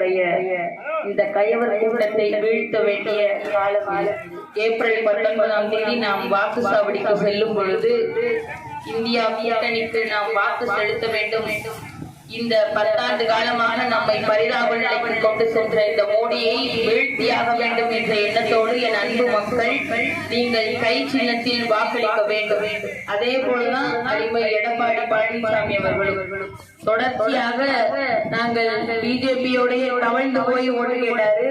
நம்முடைய இந்த கயவர் கூட்டத்தை வீழ்த்த வேண்டிய காலம். ஏப்ரல் பத்தொன்பதாம் தேதி நாம் வாக்கு சாவடிக்கு செல்லும் பொழுது இந்தியா கூட்டணிக்கு நாம் வாக்கு செலுத்த வேண்டும். இந்த பத்தாண்டு காலமாக நம்மை பரிதாப நிலைக்கு கொண்டு சென்ற இந்த மோடியை வீழ்த்தியாக வேண்டும் என்ற எண்ணத்தோடு என் அன்பு மக்கள் நீங்கள் கை சின்னத்தில் வாக்களிக்க வேண்டும். அதே போலதான் அடிமை எடப்பாடி பழனிசாமி அவர்களும். தொடர்ச்சியாக நாங்கள் பிஜேபியோடய தவழ்ந்து போய் ஓடுகிறாரு.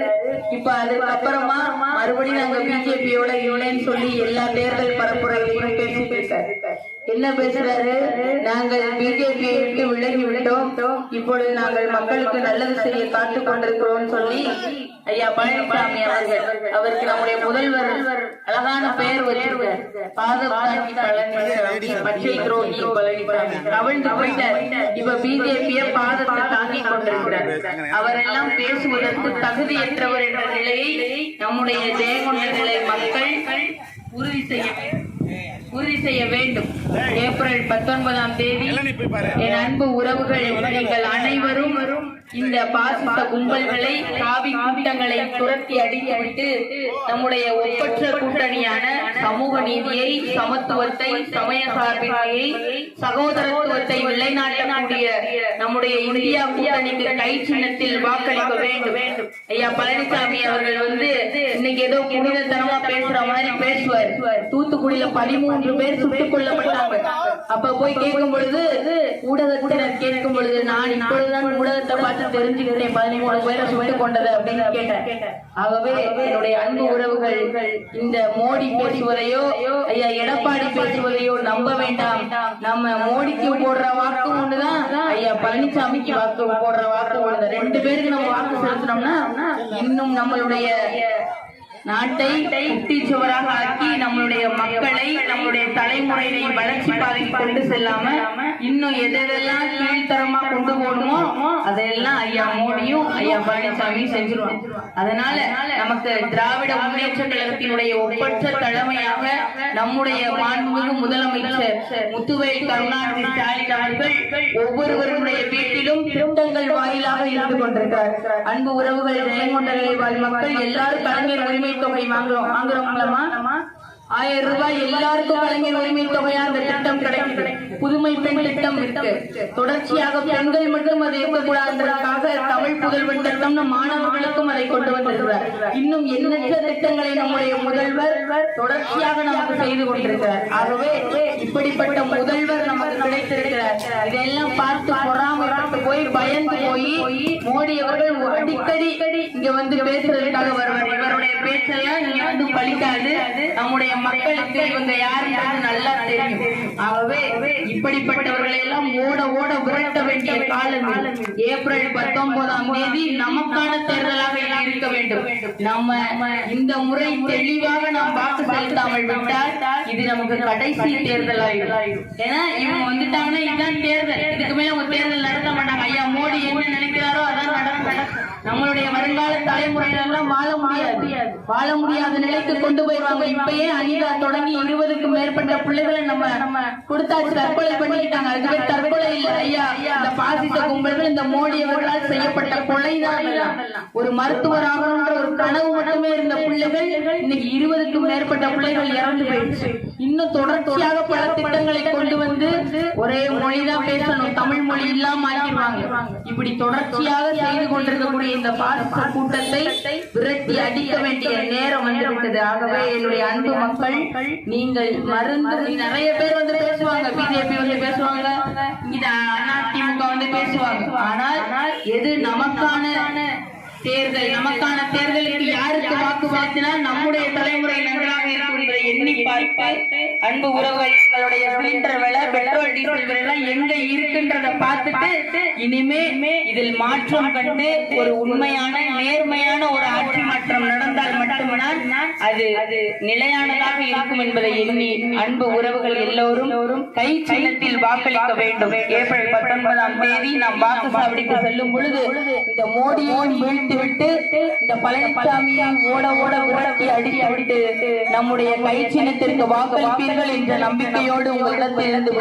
இப்ப அதுக்கப்புறமா மறுபடியும் நாங்க பிஜேபியோட இல்லைன்னு சொல்லி எல்லா தேர்தல் பரப்புரையிலையும் பேசி என்ன பேசுறாரு? நாங்கள் பிஜேபியை விட்டு விலகி விட்டோம். இப்பொழுது நாங்கள் மக்களுக்கு நல்லது செய்ய காத்துக் கொண்டிருக்கிறோம் சொல்லி ஐயா பழனிசாமி அவர்கள் அவருக்கு நம்முடைய முதல்வர் அழகான பெயர் வச்சிருக்கார். பாதகாட்சி பழனிசாமி பச்சை துரோகி பழனிசாமி. கவிழ்ந்து போயிட்டார். இப்ப பிஜேபிய பாதத்தை தாங்கி கொண்டிருக்கிறார். அவரெல்லாம் பேசுவதற்கு தகுதியற்றவர் என்ற நிலையை நம்முடைய ஜெயங்கொண்ட நிலை மக்கள் உறுதி செய்ய வேண்டும். செய்ய வேண்டும். ஏப்ரல் பத்தொன்பதாம் தேதி என் அன்பு உறவுகள் நீங்கள் அனைவரும் இந்த பாசிச கும்பல்களை காவி கூட்டங்களை துரத்தி அடித்துவிட்டு நம்முடைய ஒப்பற்ற கூட்டணியான சமூக நீதியை சமத்துவத்தை சமய சார்பின்மையை சகோதரத்துவத்தை நிலைநாட்டக்கூடிய நம்முடைய இந்தியா கூட்டணிக்கு கை சின்னத்தில் வாக்களிக்க வேண்டும். ஐயா பழனிசாமி அவர்கள் வந்து இன்னைக்கு ஏதோ புனிதத்தனமா பேசுற மாதிரி பேசுவார். தூத்துக்குடியில பதிமூன்று பேர் சுட்டுக் கொல்லப்பட்டாங்க. அப்ப போய் கேட்கும் பொழுது ஊடகத்தினர் கேட்கும் பொழுது நான் இப்பொழுதுதான் ஊடகத்தை பார்த்து தெரிஞ்சுக்கிட்டேன் பதினைந்து பேரை சுட்டுக் கொண்டது அப்படின்னு கேட்டேன். ஆகவே என்னுடைய அன்பு உறவுகள் இந்த மோடி பேசுவதையோ ஐயா எடப்பாடி பேசுவதையோ நம்ப வேண்டாம். நம்ம மோடிக்கு போடுற வாக்கு ஒண்ணுதான் ஐயா பழனிசாமிக்கு வாக்கு போடுற வாக்கு ஒண்ணு. ரெண்டு பேருக்கு நம்ம வாக்கு செலுத்தினோம்னா இன்னும் நம்மளுடைய நாட்டை குட்டி சுவராக ஆக்கி நம்மளுடைய மக்களை நம்மளுடைய தலைமுறையை வளர்ச்சி பாதைக்கு கொண்டு செல்லாம இன்னும் எதெல்லாம் கீழ்த்தரமா கொண்டு போகணுமோ அதெல்லாம் ஐயா மோடியும் ஐயா பழனிசாமியும் செஞ்சிருவாங்க. அதனால நமக்கு திராவிட முன்னேற்ற கழகத்தினுடைய ஒப்பற்ற தலைமையாக நம்முடைய மாண்புமிகு முதலமைச்சர் முத்துவேல் கருணாநிதி ஸ்டாலின் அவர்கள் ஒவ்வொருவருடைய வீட்டிலும் திட்டங்கள் இருந்து கொண்டிருக்கிறார். அன்பு உறவுகள் ஜெயங்கொண்டலை வாழ் மக்கள் எல்லாரும் கலைஞர் உரிமை தொகை வாங்குறோம். வாங்குறோங்களாமா ஆயிரம் ரூபாய் எல்லாருக்கும் கலைஞர் உரிமை தொகையா அந்த திட்டம் கிடைக்குது. புதுமை பெண் திட்டம் இருக்கு. தொடர்ச்சியாக பெண்கள் மட்டும் அது இருக்கக்கூடாதுக்காக தமிழ் புதல்வன் திட்டம்னு மாணவர்களுக்கும் அதை கொண்டு வந்திருக்கிறார். இன்னும் எண்ணற்ற திட்டங்களை நம்முடைய முதல்வர் தொடர்ச்சியாக நமக்கு செய்து கொண்டிருக்கிறார். ஆகவே இப்படிப்பட்ட முதல்வர் நமக்கு கிடைத்திருக்கிறார். இதெல்லாம் பார்த்து பொறாமல் போய் பயந்து போய் மோடி அவர்கள் அடிக்கடி இங்க வந்து பேசுறதுக்காக வருவார் இவருடைய பேச்செல்லாம் நீங்க வந்து பழிக்காது. நம்முடைய மக்களுக்கு இவங்க யாருன்றது நல்லா தெரியும். ஆகவே இப்படிப்பட்டவர்களை எல்லாம் ஓட ஓட விரட்ட வேண்டிய காலம். ஏப்ரல் பத்தொன்பதாம் தேதி நமக்கான தேர்தலாக இருக்க வேண்டும். நம்ம இந்த முறை தெளிவாக நாம் வாக்கு செலுத்தாமல் விட்டால் இது நமக்கு கடைசி தேர்தல் ஆயிடும் ஏன்னா இவங்க வந்துட்டாங்கன்னா இதுதான் தேர்தல். இதுக்கு மேல அவங்க தேர்தல் நடத்த மாட்டாங்க. ஐயா மோடி என்ன நினைக்கிறாரோ அதான் நடக்கும். நம்மளுடைய வருங்கால தலைமுறையில எல்லாம் வாழ முடியாது. வாழ முடியாத நிலைக்கு கொண்டு போயிருவாங்க இப்பயே அனிதா தொடங்கி இருபதுக்கும் மேற்பட்ட பிள்ளைகளை நம்ம கொடுத்தாச்சு. தற்கொலை பண்ணிக்கிட்டாங்க. அதுவே தற்கொலை இல்ல ஐயா. பாசிச கும்பல்கள் இந்த மோடி அவர்களால் செய்யப்பட்ட கொலைதான் ஒரு மருத்துவராகணுன்ற ஒரு கனவு மட்டுமே இருந்த பிள்ளைகள் இன்னைக்கு இருபதுக்கும் மேற்பட்ட பிள்ளைகள் இறந்து போயிடுச்சு. இன்னும் தொடர்ச்சியாக பல திட்டங்களை கொண்டு வந்து ஒரே மொழிதான் பேசணும் தமிழ் மொழி இல்லாம ஆக்கிடுவாங்க. இப்படி தொடர்ச்சியாக செய்து கொண்டிருக்கக்கூடிய இந்த பாசிச கூட்டத்தை விரட்டி அடிக்க வேண்டிய நேரம் வந்துவிட்டது. ஆகவே என்னுடைய அன்பு மக்கள் நீங்கள் மருந்து நிறைய பேர் வந்து பேசுவாங்க. ஆனால் எது நமக்கான தேர்தல் நமக்கான தேர்தலுக்கு யாருக்கு வாக்கு செலுத்தினா நம்முடைய தலைமுறை நன்றாக இருக்கும் என்பதை எண்ணி பார்ப்பால் அன்பு உறவுகள் எங்களுடைய சிலிண்டர் விலை பெட்ரோல் டீசல் விலை எங்க இருக்குன்றத பார்த்துட்டு இனிமே இதில் மாற்றம் கண்டு ஒரு உண்மையான நேர்மையான ஒரு ஆட்சி மாற்றம் நடந்தால் மட்டும்தான் அது அது நிலையானதாக இருக்கும் என்பதை எண்ணி அன்பு உறவுகள் எல்லோரும் கை சின்னத்தில் வாக்களிக்க வேண்டும். ஏப்ரல் பத்தொன்பதாம் தேதி நாம் வாக்கு சாவடிக்கு செல்லும் பொழுது இந்த மோடியை வீழ்த்தி விட்டு இந்த பழனிசாமியை ஓட ஓட விரட்டி அடித்து விட்டு நம்முடைய கை சின்னத்திற்கு வாக்களிப்பீர்கள் என்ற நம்பிக்கையோடு உங்களிடத்தில் இருந்து